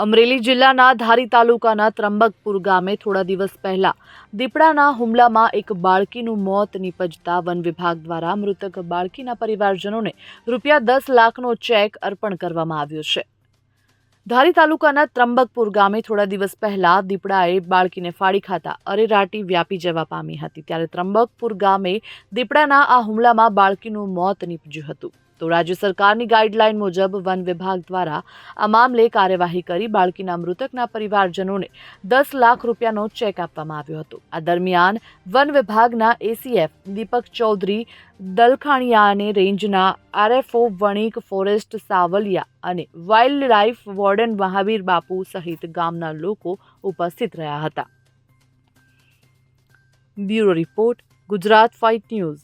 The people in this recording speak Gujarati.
અમરેલી જિલ્લાના ધારી તાલુકાના ત્રંબકપુર ગામે થોડા દિવસ પહેલા દીપડાના હુમલામાં એક બાળકીનું મોત નીપજતા વન વિભાગ દ્વારા મૃતક બાળકીના પરિવારજનોને રૂપિયા દસ લાખનો ચેક અર્પણ કરવામાં આવ્યો છે. ધારી તાલુકાના ત્રંબકપુર ગામે થોડા દિવસ પહેલા દીપડાએ બાળકીને ફાડી ખાતા અરેરાટી વ્યાપી જવા પામી હતી, ત્યારે ત્રંબકપુર ગામે દીપડાના આ હુમલામાં બાળકીનું મોત નીપજ્યું હતું. તો રાજ્ય સરકારની ગાઈડલાઈન મુજબ વન વિભાગ દ્વારા આ મામલે કાર્યવાહી કરી બાળકીના મૃતકના પરિવારજનોને દસ લાખ રૂપિયાનો ચેક આપવામાં આવ્યો હતો. આ દરમિયાન વન વિભાગના એસીએફ દીપક ચૌધરી, દલખાણિયાને રેન્જના આરએફઓ વણિક ફોરેસ્ટ સાવલિયા અને વાઇલ્ડ લાઇફ વોર્ડન મહાવીર બાપુ સહિત ગામના લોકો ઉપસ્થિત રહ્યા હતા. Bureau report, Gujarat fight news.